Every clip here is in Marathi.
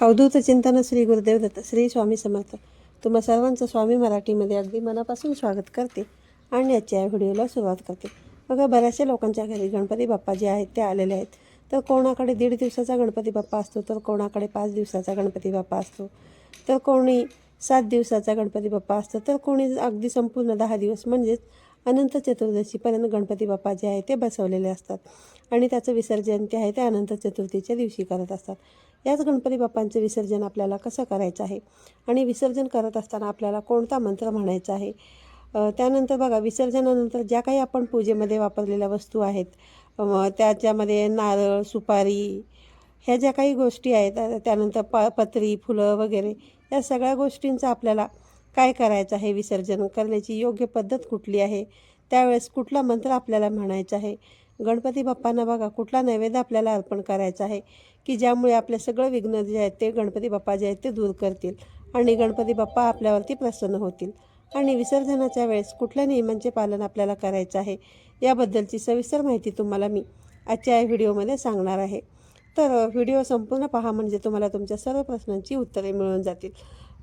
अवधूत चिंतन श्री गुरुदेव दत्त श्री स्वामी समर्थ. तुम्हा सर्वांचं स्वामी मराठीमध्ये अगदी मनापासून स्वागत करते आणि आजच्या या व्हिडिओला सुरुवात करते. बघा बऱ्याचशा लोकांच्या घरी गणपती बाप्पा जे आहेत ते आलेले आहेत. तर कोणाकडे दीड दिवसाचा गणपती बाप्पा असतो तर कोणाकडे पाच दिवसाचा गणपती बाप्पा असतो. तर कोणी सात दिवसाचा गणपती बाप्पा असतो तर कोणी अगदी संपूर्ण दहा दिवस म्हणजेच अनंत चतुर्दशीपर्यंत गणपती बाप्पा जे आहे ते बसवलेले असतात. आणि त्याचं विसर्जन ते आहे ते अनंत चतुर्थीच्या दिवशी करत असतात. याच गणपती बाप्पांचं विसर्जन आपल्याला कसं करायचं आहे? आणि विसर्जन करत असताना आपल्याला कोणता मंत्र म्हणायचा आहे? त्यानंतर बघा विसर्जनानंतर ज्या काही आपण पूजेमध्ये वापरलेल्या वस्तू आहेत त्याच्यामध्ये नारळ सुपारी ह्या ज्या काही गोष्टी आहेत त्यानंतर प पत्री फुलं वगैरे या सगळ्या गोष्टींचं आपल्याला काय करायचं आहे विसर्जन करण्याची योग्य पद्धत कुठली आहे? त्यावेळेस कुठला मंत्र आपल्याला म्हणायचा आहे? गणपती बाप्पांना बघा कुठला नैवेद्य आपल्याला अर्पण करायचा आहे? की ज्यामुळे आपले सगळं विघ्न जे आहेत ते गणपती बाप्पा जे आहेत ते दूर करतील आणि गणपती बाप्पा आपल्यावरती प्रसन्न होतील? आणि विसर्जनाच्या वेळेस कुठल्या नियमांचे पालन आपल्याला करायचं आहे? याबद्दलची सविस्तर माहिती तुम्हाला मी आजच्या या व्हिडिओमध्ये सांगणार आहे. तर व्हिडिओ संपूर्ण पहा म्हणजे तुम्हाला तुमच्या सर्व प्रश्नांची उत्तरे मिळून जातील.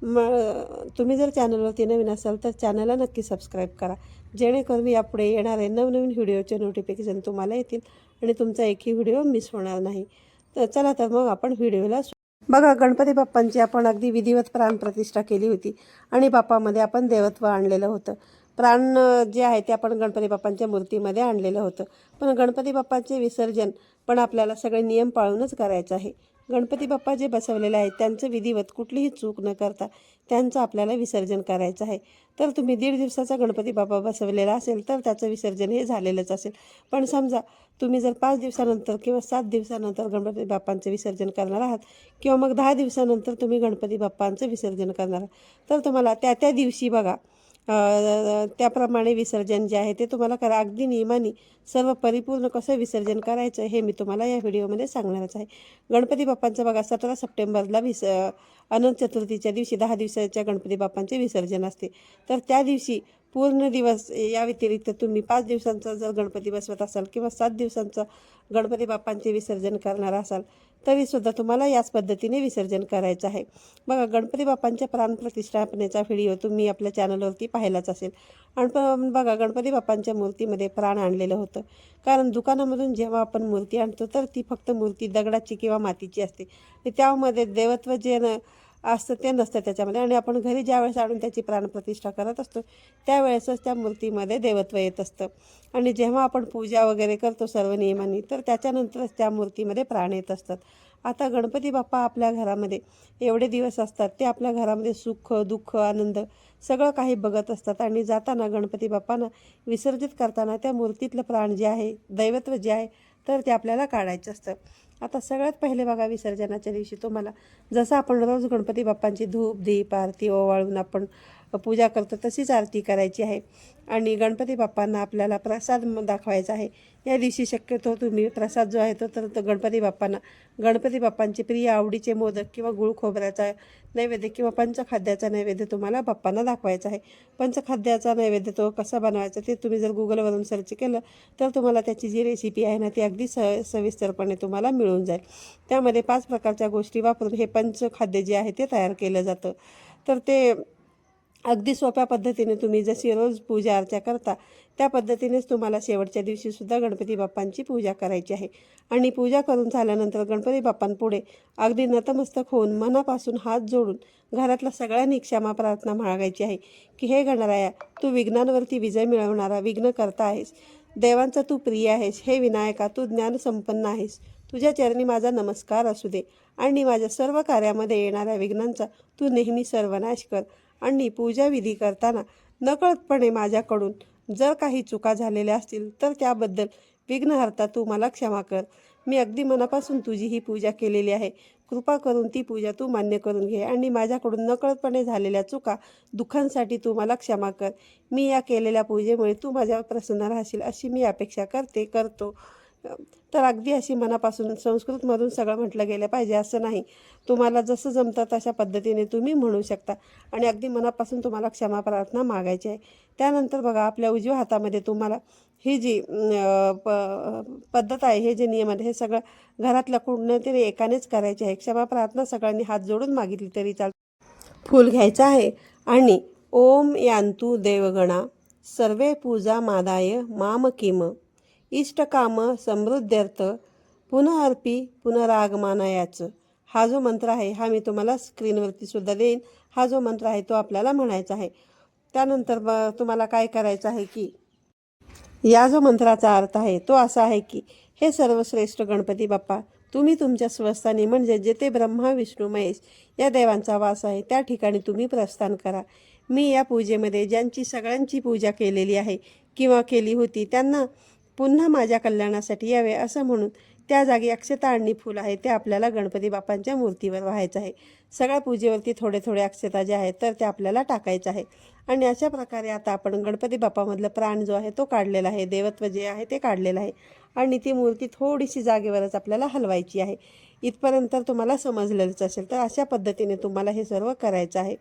मग तुम्ही जर चॅनलवरती नवीन असाल तर चॅनलला नक्की सबस्क्राईब करा. जेणेकरून यापुढे येणारे नवनवीन व्हिडिओचे नोटिफिकेशन तुम्हाला येतील आणि तुमचा एकही व्हिडिओ मिस होणार नाही. तर चला तर मग आपण व्हिडिओला बघा गणपती बाप्पांची आपण अगदी विधिवत प्राणप्रतिष्ठा केली होती आणि बाप्पामध्ये आपण देवत्व आणलेलं होतं. प्राण जे आहे ते आपण गणपती बाप्पांच्या मूर्तीमध्ये आणलेलं होतं. पण गणपती बाप्पांचे विसर्जन पण आपल्याला सगळे नियम पाळूनच करायचं आहे. गणपती बाप्पा जे बसवलेले आहेत त्यांचं विधिवत कुठलीही चूक न करता त्यांचं आपल्याला विसर्जन करायचं आहे. तर तुम्ही दीड दिवसाचा गणपती बाप्पा बसवलेला असेल तर त्याचं विसर्जन हे झालेलंच असेल. पण समजा तुम्ही जर पाच दिवसानंतर किंवा सात दिवसानंतर गणपती बाप्पांचं विसर्जन करणार आहात किंवा मग दहा दिवसानंतर तुम्ही गणपती बाप्पांचं विसर्जन करणार आहात तर तुम्हाला त्या त्या दिवशी बघा त्याप्रमाणे विसर्जन जे आहे ते तुम्हाला करा. अगदी नियमाने सर्व परिपूर्ण कसं विसर्जन करायचं हे मी तुम्हाला या व्हिडिओमध्ये सांगणारच आहे. गणपती बाप्पांचं बघा सतरा सप्टेंबरला विस अनंत चतुर्थीच्या दिवशी दहा दिवसाच्या गणपती बाप्पांचे विसर्जन असते. तर त्या दिवशी पूर्ण दिवस या व्यतिरिक्त तुम्ही पाच दिवसांचा जर गणपती बसवत असाल किंवा सात दिवसांचा गणपती बाप्पांचे विसर्जन करणार असाल तरीसुद्धा तुम्हाला याच पद्धतीने विसर्जन करायचं आहे. बघा गणपती बाप्पांच्या प्राणप्रतिष्ठापनेचा व्हिडिओ तुम्ही आपल्या चॅनलवरती पाहिलाच असेल. आणि पण बघा गणपती बाप्पांच्या मूर्तीमध्ये प्राण आणलेलं होतं. कारण दुकानामधून जेव्हा आपण मूर्ती आणतो तर ती फक्त मूर्ती दगडाची किंवा मातीची असते. त्यामध्ये देवत्व जे असतं ते नसतं त्याच्यामध्ये. आणि आपण घरी ज्यावेळेस आणून त्याची प्राणप्रतिष्ठा करत असतो त्यावेळेसच त्या मूर्तीमध्ये देवत्व येत असतं. आणि जेव्हा आपण पूजा वगैरे करतो सर्व नियमांनी तर त्याच्यानंतरच त्या मूर्तीमध्ये प्राण येत असतात. आता गणपती बाप्पा आपल्या घरामध्ये एवढे दिवस असतात ते आपल्या घरामध्ये सुख दुःख आनंद सगळं काही बघत असतात. आणि जाताना गणपती बाप्पांना विसर्जित करताना त्या मूर्तीतलं प्राण जे आहे दैवत्व जे आहे तर ते आपल्याला काढायचं असतं. आता सगळ्यात पहिले बघा विसर्जनाच्या दिवशी तुम्हाला जसं आपण रोज गणपती बाप्पांची धूप दीप आरती ओवाळून आपण पूजा करतो तशीच आरती करायची आहे. आणि गणपती बाप्पांना आपल्याला प्रसाद दाखवायचा आहे. या दिवशी शक्यतो तुम्ही प्रसाद जो आहे तो तर तो गणपती बाप्पांना गणपती बाप्पांचे प्रिय आवडीचे मोदक किंवा गुळ खोबऱ्याचा नैवेद्य किंवा पंचखाद्याचा नैवेद्य तुम्हाला बाप्पांना दाखवायचा आहे. पंचखाद्याचा नैवेद्य तो कसा बनवायचा ते तुम्ही जर गुगलवरून सर्च केलं तर तुम्हाला त्याची जी रेसिपी आहे ना ती अगदी स सविस्तरपणे तुम्हाला मिळून जाईल. त्यामध्ये पाच प्रकारच्या गोष्टी वापरून हे पंचखाद्य जे आहे ते तयार केलं जातं. तर ते अगदी सोप्या पद्धतीने तुम्ही जशी रोज पूजा अर्चा करता त्या पद्धतीनेच तुम्हाला शेवटच्या दिवशीसुद्धा गणपती बाप्पांची पूजा करायची आहे. आणि पूजा करून झाल्यानंतर गणपती बाप्पांपुढे अगदी नतमस्तक होऊन मनापासून हात जोडून घरातल्या सगळ्यांनी क्षमा प्रार्थना मागायची आहे की हे गणराया तू विघ्नांवरती विजय मिळवणारा विघ्न करता आहेस. देवांचा तू प्रिय आहेस. हे विनायका तू ज्ञान संपन्न आहेस. तुझ्या चरणी माझा नमस्कार असू दे. आणि माझ्या सर्व कार्यामध्ये येणाऱ्या विघ्नांचा तू नेहमी सर्वनाश कर. आणि पूजाविधी करताना नकळतपणे माझ्याकडून जर काही चुका झालेल्या असतील तर त्याबद्दल विघ्नहर्ता तू मला क्षमा कर. मी अगदी मनापासून तुझी ही पूजा केलेली आहे. कृपा करून ती पूजा तू मान्य करून घे आणि माझ्याकडून नकळतपणे झालेल्या चुका दुःखांसाठी तू मला क्षमा कर. मी या केलेल्या पूजेमुळे तू माझ्यावर प्रसन्न राहशील अशी मी अपेक्षा करते करतो. तर अगदी अशी मनापासून संस्कृतमधून सगळं म्हटलं गेलं पाहिजे असं नाही. तुम्हाला जसं जमतं तशा पद्धतीने तुम्ही म्हणू शकता. आणि अगदी मनापासून तुम्हाला क्षमा प्रार्थना मागायची आहे. त्यानंतर बघा आपल्या उजव्या हातामध्ये तुम्हाला ही जी प पद्धत आहे हे जे नियम आहे हे सगळं घरातल्या कुठनं तरी एकानेच करायचे आहे. क्षमा प्रार्थना सगळ्यांनी हात जोडून मागितली तरी चाल फूल घ्यायचं आहे. आणि ओम यांतू देवगणा सर्वे पूजा मादाय माम किम. इष्टकाम समृद्ध्यर्थ पुनर्पी पुनरागमानायाचं. हा जो मंत्र आहे हा मी तुम्हाला स्क्रीनवरती सुद्धा देईन. हा जो मंत्र आहे तो आपल्याला म्हणायचा आहे. त्यानंतर मग तुम्हाला काय करायचं आहे की या जो मंत्राचा अर्थ आहे तो असा आहे की हे सर्वश्रेष्ठ गणपती बाप्पा तुम्ही तुमच्या स्वस्थानी म्हणजे जेथे ब्रह्मा विष्णू महेश या देवांचा वास आहे त्या ठिकाणी तुम्ही प्रस्थान करा. मी या पूजेमध्ये ज्यांची सगळ्यांची पूजा केलेली आहे किंवा केली होती त्यांना पुन्हा माझ्या कल्याणासाठी यावे असं म्हणून त्या जागी अक्षता आणि फूल आहे ते आपल्याला गणपती बाप्पांच्या मूर्तीवर व्हायचं आहे. सगळ्या पूजेवरती थोडे थोडे अक्षता जे आहेत तर ते आपल्याला टाकायचं आहे. आणि अशा प्रकारे आता आपण गणपती बाप्पामधलं प्राण जो आहे तो काढलेला आहे. देवत्व जे आहे ते काढलेलं आहे. आणि ती मूर्ती थोडीशी जागेवरच आपल्याला हलवायची आहे. इथपर्यंत तुम्हाला समजलेलंच असेल तर अशा पद्धतीने तुम्हाला हे सर्व करायचं आहे.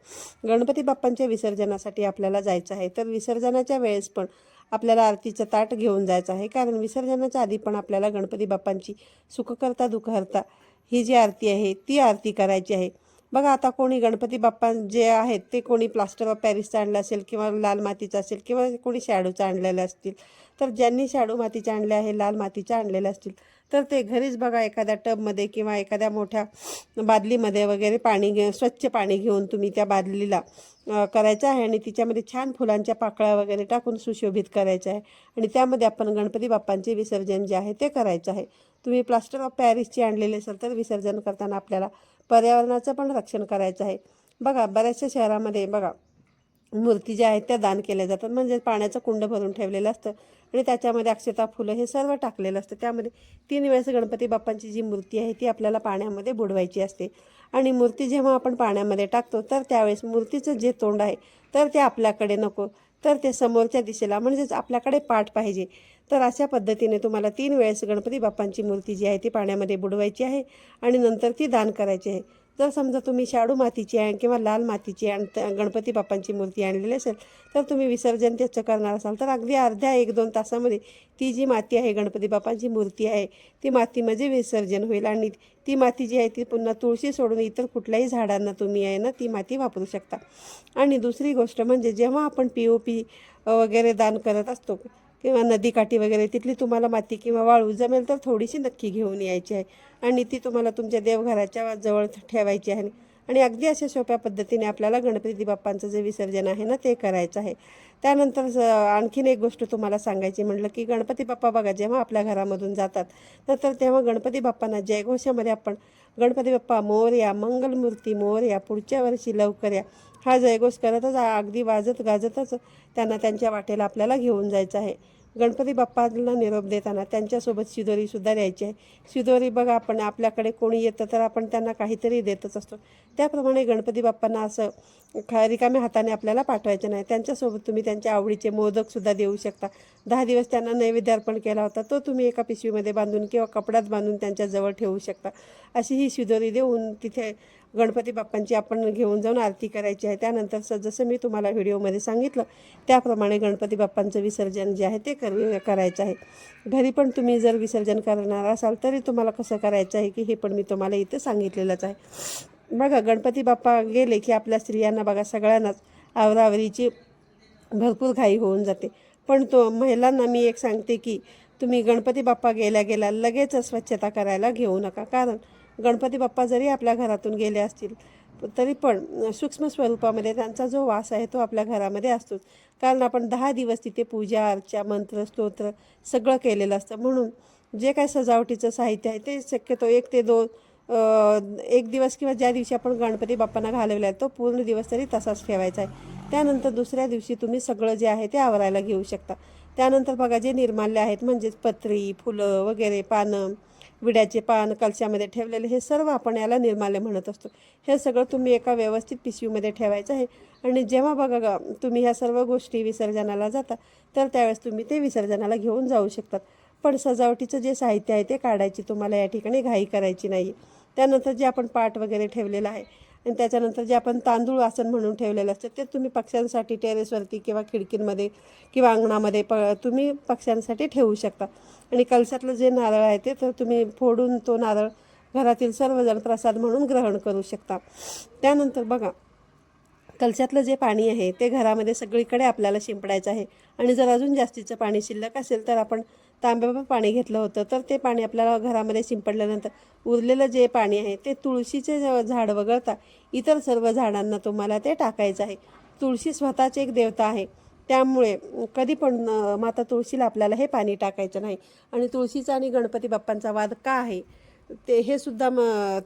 गणपती बाप्पांच्या विसर्जनासाठी आपल्याला जायचं आहे. तर विसर्जनाच्या वेळेस पण आपल्याला आरतीचं ताट घेऊन जायचं आहे. कारण विसर्जनाच्या आधी पण आपल्याला गणपती बाप्पांची सुखकर्ता दुखहर्ता ही जी आरती आहे ती आरती करायची आहे. बघा आता कोणी गणपती बाप्पा जे आहेत ते कोणी प्लास्टर ऑफ पॅरिसचं आणलं असेल किंवा लाल मातीचं असेल किंवा कोणी शॅडोचं आणलेलं असतील. तर ज्यांनी शॅडो मातीचे आणले आहे लाल मातीचे आणलेले असतील तर ते घरीच बघा एखाद्या टबमध्ये किंवा एखाद्या मोठ्या बादलीमध्ये वगैरे पाणी घे स्वच्छ पाणी घेऊन तुम्ही त्या बादलीला करायचं आहे आणि तिच्यामध्ये छान फुलांच्या पाकळ्या वगैरे टाकून सुशोभित करायचं आहे. आणि त्यामध्ये आपण गणपती बाप्पांचे विसर्जन जे आहे ते करायचं आहे. तुम्ही प्लास्टर ऑफ पॅरिसची आणलेले असेल तर विसर्जन करताना आपल्याला पर्यावरणाचं पण रक्षण करायचं आहे. बघा बऱ्याचशा शहरामध्ये बघा मूर्ती ज्या आहेत त्या दान केल्या जातात. म्हणजे पाण्याचं कुंड भरून ठेवलेलं असतं आणि त्याच्यामध्ये अक्षता फुलं हे सर्व टाकलेलं असतं. त्यामध्ये तीन वेळेस गणपती बाप्पांची जी मूर्ती आहे ती आपल्याला पाण्यामध्ये बुडवायची असते. आणि मूर्ती जेव्हा आपण पाण्यामध्ये टाकतो तर त्यावेळेस मूर्तीचं जे तोंड आहे तर ते आपल्याकडे नको. तर ते समोरच्या दिशेला म्हणजेच आपल्याकडे पाठ पाहिजे. तर अशा पद्धतीने तुम्हाला तीन वेळेस गणपती बाप्पांची मूर्ती जी आहे ती पाण्यामध्ये बुडवायची आहे आणि नंतर ती दान करायची आहे. जर समजा तुम्ही शाडू मातीची आहे किंवा लाल मातीची आण गणपती बाप्पांची मूर्ती आणलेली असेल तर तुम्ही विसर्जन त्याचं करणार असाल. तर अगदी अर्ध्या एक दोन तासामध्ये ती जी माती आहे गणपती बाप्पांची मूर्ती आहे ती मातीमध्ये म्हणजे विसर्जन होईल आणि ती माती जी आहे ती पुन्हा तुळशी सोडून इतर कुठल्याही झाडांना तुम्ही आहे ना ती माती वापरू शकता. आणि दुसरी गोष्ट म्हणजे जेव्हा आपण पी ओ पी वगैरे दान करत असतो किंवा नदीकाठी वगैरे तिथली तुम्हाला माती किंवा वाळू जमेल तर थोडीशी नक्की घेऊन यायची आहे. आणि ती तुम्हाला तुमच्या देवघराच्या जवळ ठेवायची आहे. आणि अगदी अशा सोप्या पद्धतीने आपल्याला गणपती बाप्पांचं जे विसर्जन आहे ना ते करायचं आहे. त्यानंतर आणखीन एक गोष्ट तुम्हाला सांगायची म्हटलं की गणपती बाप्पा बघा जेव्हा आपल्या घरामधून जातात तर तर तेव्हा गणपती बाप्पांना जयघोषामध्ये आपण गणपती बाप्पा मोरया मंगलमूर्ती मोर्या पुढच्या वर्षी लवकर या हा जयघोष करतच अगदी वाजत गाजतच त्यांना त्यांच्या वाटेला आपल्याला घेऊन जायचं आहे. गणपती बाप्पांना निरोप देताना त्यांच्यासोबत शिदोरीसुद्धा द्यायची आहे. शिदोरी बघा आपण आपल्याकडे कोणी येतं तर आपण त्यांना काहीतरी देतच असतो. त्याप्रमाणे गणपती बाप्पांना असं खा रिकाम्या हाताने आपल्याला पाठवायचे नाही. त्यांच्यासोबत तुम्ही त्यांच्या आवडीचे मोदकसुद्धा देऊ शकता. दहा दिवस त्यांना नैवेद्य अर्पण केला होता तो तुम्ही एका पिशवीमध्ये बांधून किंवा कपड्यात बांधून त्यांच्याजवळ ठेवू शकता. अशी ही शिदोरी देऊन तिथे गणपती बाप्पांची आपण घेऊन जाऊन आरती करायची आहे. त्यानंतर स जसं मी तुम्हाला व्हिडिओमध्ये सांगितलं त्याप्रमाणे गणपती बाप्पांचं विसर्जन जे आहे ते कर करायचं आहे. घरी पण तुम्ही जर विसर्जन करणार असाल तरी तुम्हाला कसं करायचं आहे की हे पण मी तुम्हाला इथं सांगितलेलंच आहे. बघा गणपती बाप्पा गेले की आपल्या स्त्रियांना बघा सगळ्यांनाच आवरावरीची भरपूर घाई होऊन जाते. पण तो महिलांना मी एक सांगते की तुम्ही गणपती बाप्पा गेल्या गेल्या लगेच स्वच्छता करायला घेऊ नका. कारण गणपती बाप्पा जरी आपल्या घरातून गेले असतील तरी पण सूक्ष्म स्वरूपामध्ये त्यांचा जो वास आहे तो आपल्या घरामध्ये असतोच. कारण आपण दहा दिवस तिथे पूजा अर्चा मंत्र स्तोत्र सगळं केलेलं असतं. म्हणून जे काय सजावटीचं साहित्य आहे ते शक्यतो एक ते दोन एक दिवस किंवा ज्या दिवशी आपण गणपती बाप्पांना घालवला आहे तो पूर्ण दिवस तरी तसाच ठेवायचा आहे. त्यानंतर दुसऱ्या दिवशी तुम्ही सगळं जे आहे ते आवरायला घेऊ शकता. त्यानंतर बघा जे निर्माल्य आहेत म्हणजेच पत्री फुलं वगैरे पानं विड्याचे पान कलशामध्ये ठेवलेले हे सर्व आपण याला निर्माल्य म्हणत असतो. हे सगळं तुम्ही एका व्यवस्थित पिशवीमध्ये ठेवायचं आहे. आणि जेव्हा बघा तुम्ही ह्या सर्व गोष्टी विसर्जनाला जाता तर त्यावेळेस तुम्ही ते विसर्जनाला घेऊन जाऊ शकतात. पण सजावटीचं जे साहित्य आहे ते काढायची तुम्हाला या ठिकाणी घाई करायची नाही त्यानंतर जे आपण पाट वगैरे ठेवलेलं आहे आणि त्याच्यानंतर जे आपण तांदूळ आसन म्हणून ठेवलेलं असतं ते तुम्ही पक्ष्यांसाठी टेरेसवरती किंवा खिडकींमध्ये किंवा अंगणामध्ये प तुम्ही पक्ष्यांसाठी ठेवू शकता. आणि कलशातलं जे नारळ आहे ते तर तुम्ही फोडून तो नारळ घरातील सर्वजण प्रसाद म्हणून ग्रहण करू शकता. त्यानंतर बघा कलशातलं जे पाणी आहे ते घरामध्ये सगळीकडे आपल्याला शिंपडायचं आहे. आणि जर अजून जास्तीचं पाणी शिल्लक असेल तर आपण तांब्यावर पाणी घेतलं होतं तर ते पाणी आपल्याला घरामध्ये शिंपडल्यानंतर उरलेलं जे पाणी आहे ते तुळशीचे झाड वगळता इतर सर्व झाडांना तुम्हाला ते टाकायचं आहे. तुळशी स्वतःची एक देवता आहे. त्यामुळे कधी पण माता तुळशीला आपल्याला हे पाणी टाकायचं नाही. आणि तुळशीचा आणि गणपती बाप्पांचा वाद का आहे? ते हे सुद्धा म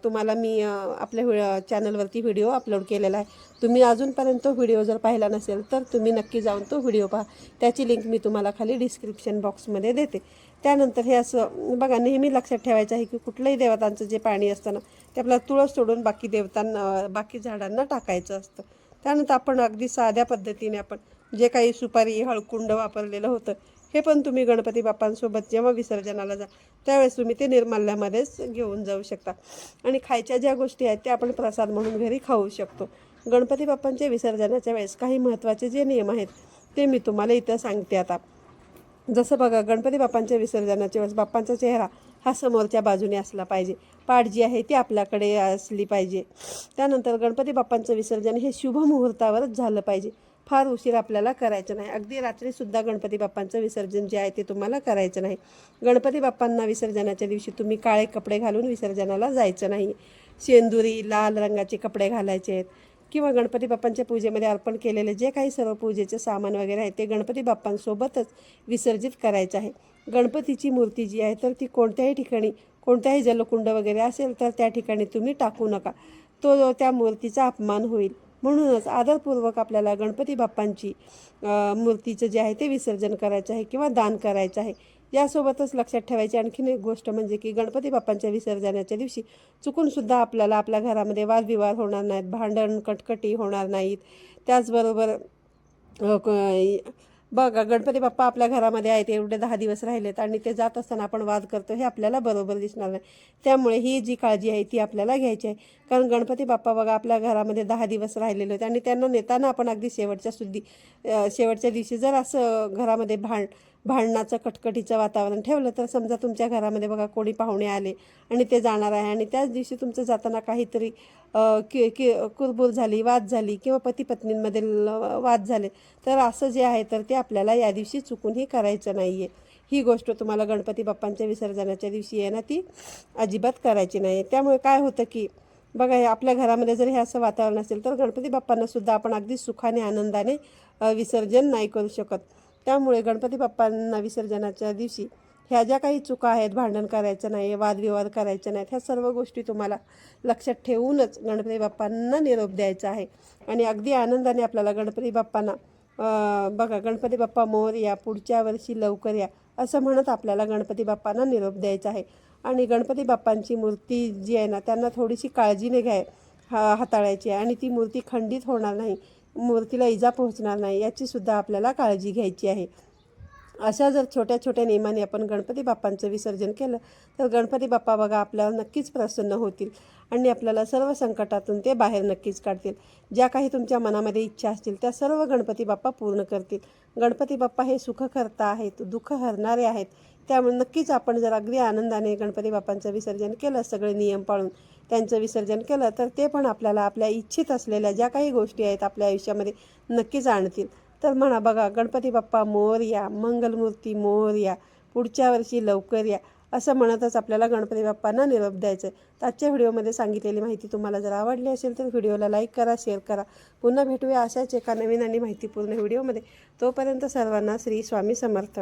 तुम्हाला मी आपल्या व्हि चॅनलवरती व्हिडिओ अपलोड केलेला आहे. तुम्ही अजूनपर्यंत तो व्हिडिओ जर पाहिला नसेल तर तुम्ही नक्की जाऊन तो व्हिडिओ पहा. त्याची लिंक मी तुम्हाला खाली डिस्क्रिप्शन बॉक्समध्ये देते. त्यानंतर हे असं बघा नेहमी लक्षात ठेवायचं आहे की कुठलंही देवतांचं जे पाणी असतं ना ते आपल्याला तुळस सोडून बाकी देवतांना बाकी झाडांना टाकायचं असतं. त्यानंतर आपण अगदी साध्या पद्धतीने आपण जे काही सुपारी हळकुंड वापरलेलं होतं हे पण तुम्ही गणपती बाप्पांसोबत जेव्हा विसर्जनाला जा त्यावेळेस तुम्ही ते निर्माल्यामध्येच घेऊन जाऊ शकता. आणि खायच्या ज्या गोष्टी आहेत त्या आपण प्रसाद म्हणून घरी खाऊ शकतो. गणपती बाप्पांच्या विसर्जनाच्या वेळेस काही महत्त्वाचे जे नियम आहेत ते मी तुम्हाला इथं सांगते आता. जसं बघा गणपती बाप्पांच्या विसर्जनाच्या वेळेस बाप्पांचा चेहरा हा समोरच्या बाजूने असला पाहिजे. पाठ जी आहे ती आपल्याकडे असली पाहिजे. त्यानंतर गणपती बाप्पांचं विसर्जन हे शुभ मुहूर्तावरच झालं पाहिजे. फार उशीर आपल्याला करायचं नाही. अगदी रात्रीसुद्धा गणपती बाप्पांचं विसर्जन जे आहे ते तुम्हाला करायचं नाही. गणपती बाप्पांना विसर्जनाच्या दिवशी तुम्ही काळे कपडे घालून विसर्जनाला जायचं नाही. शेंदुरी लाल रंगाचे कपडे घालायचे आहेत. किंवा गणपती बाप्पांच्या पूजेमध्ये अर्पण केलेले जे काही सर्व पूजेचे सामान वगैरे आहे ते गणपती बाप्पांसोबतच विसर्जित करायचं आहे. गणपतीची मूर्ती जी आहे तर ती कोणत्याही ठिकाणी कोणत्याही जलकुंड वगैरे असेल तर त्या ठिकाणी तुम्ही टाकू नका. तो त्या मूर्तीचा अपमान होईल. म्हणूनच आदरपूर्वक आपल्याला गणपती बाप्पांची मूर्तीचं जे आहे ते विसर्जन करायचं आहे किंवा दान करायचं आहे यासोबतच लक्षात ठेवायची आणखीन एक गोष्ट म्हणजे की गणपती बाप्पांच्या विसर्जनाच्या दिवशी चुकूनसुद्धा आपल्याला आपल्या घरामध्ये वादविवाद होणार नाहीत भांडण कटकटी होणार नाहीत. त्याचबरोबर क- बघा गणपती बाप्पा आपल्या घरामध्ये आहेत एवढे दहा दिवस राहिलेत आणि ते जात असताना आपण वाद करतो हे आपल्याला बरोबर दिसणार नाही. त्यामुळे ही जी काळजी आहे ती आपल्याला घ्यायची आहे. कारण गणपती बाप्पा बघा आपल्या घरामध्ये दहा दिवस राहिलेले होते आणि त्यांना नेताना आपण अगदी शेवटच्या सुद्धी शेवटच्या दिवशी जर असं घरामध्ये भांड भांडणाचं कटकटीचं वातावरण ठेवलं तर समजा तुमच्या घरामध्ये बघा कोणी पाहुणे आले आणि ते जाणार आहे आणि त्याच दिवशी तुमचं जाताना काहीतरी कि कि कुरबुर झाली वाद झाली किंवा पती पत्नींमध्ये वाद झाले तर असं जे आहे तर ते आपल्याला या दिवशी चुकूनही करायचं नाही आहे ही गोष्ट तुम्हाला गणपती बाप्पांच्या विसर्जनाच्या दिवशी आहे ना ती अजिबात करायची नाही आहे त्यामुळे काय होतं की बघा हे आपल्या घरामध्ये जर हे असं वातावरण असेल तर गणपती बाप्पांनासुद्धा आपण अगदी सुखाने आनंदाने विसर्जन नाही करू शकत. त्यामुळे गणपती बाप्पांना विसर्जनाच्या दिवशी ह्या ज्या काही चुका आहेत भांडण करायचं नाही वादविवाद करायचे नाहीत ह्या सर्व गोष्टी तुम्हाला लक्षात ठेवूनच गणपती बाप्पांना निरोप द्यायचा आहे. आणि अगदी आनंदाने आपल्याला गणपती बाप्पांना बघा गणपती बाप्पा मोर या पुढच्या वर्षी लवकर या असं म्हणत आपल्याला गणपती बाप्पांना निरोप द्यायचा आहे. आणि गणपती बाप्पांची मूर्ती जी आहे ना त्यांना थोडीशी काळजीने घ्याय हा हाताळायची आहे. आणि ती मूर्ती खंडित होणार नाही मूर्तीला इजा पोहोचणार नाही याचीसुद्धा आपल्याला काळजी घ्यायची आहे. अशा जर छोट्या छोट्या नियमाने आपण गणपती बाप्पांचं विसर्जन केलं तर गणपती बाप्पा बघा आपल्याला नक्कीच प्रसन्न होतील आणि आपल्याला सर्व संकटातून ते बाहेर नक्कीच काढतील. ज्या काही तुमच्या मनामध्ये इच्छा असतील त्या सर्व गणपती बाप्पा पूर्ण करतील. गणपती बाप्पा हे सुखकर्ता आहेत दुःख हरणारे आहेत. त्यामुळे नक्कीच आपण जर अगदी आनंदाने गणपती बाप्पांचं विसर्जन केलं सगळे नियम पाळून त्यांचं विसर्जन केलं तर ते पण आपल्याला आपल्या इच्छित असलेल्या ज्या काही गोष्टी आहेत आपल्या आयुष्यामध्ये नक्कीच आणतील. तर म्हणा बघा गणपती बाप्पा मोरया मंगलमूर्ती मोरया पुढच्या वर्षी लवकर या असं म्हणतच आपल्याला गणपती बाप्पांना निरोप द्यायचं आहे तर आजच्या व्हिडिओमध्ये सांगितलेली माहिती तुम्हाला जर आवडली असेल तर व्हिडिओला लाईक करा शेअर करा. पुन्हा भेटूया अशाच एका नवीन आणि माहितीपूर्ण व्हिडिओमध्ये. तोपर्यंत सर्वांना श्री स्वामी समर्थ.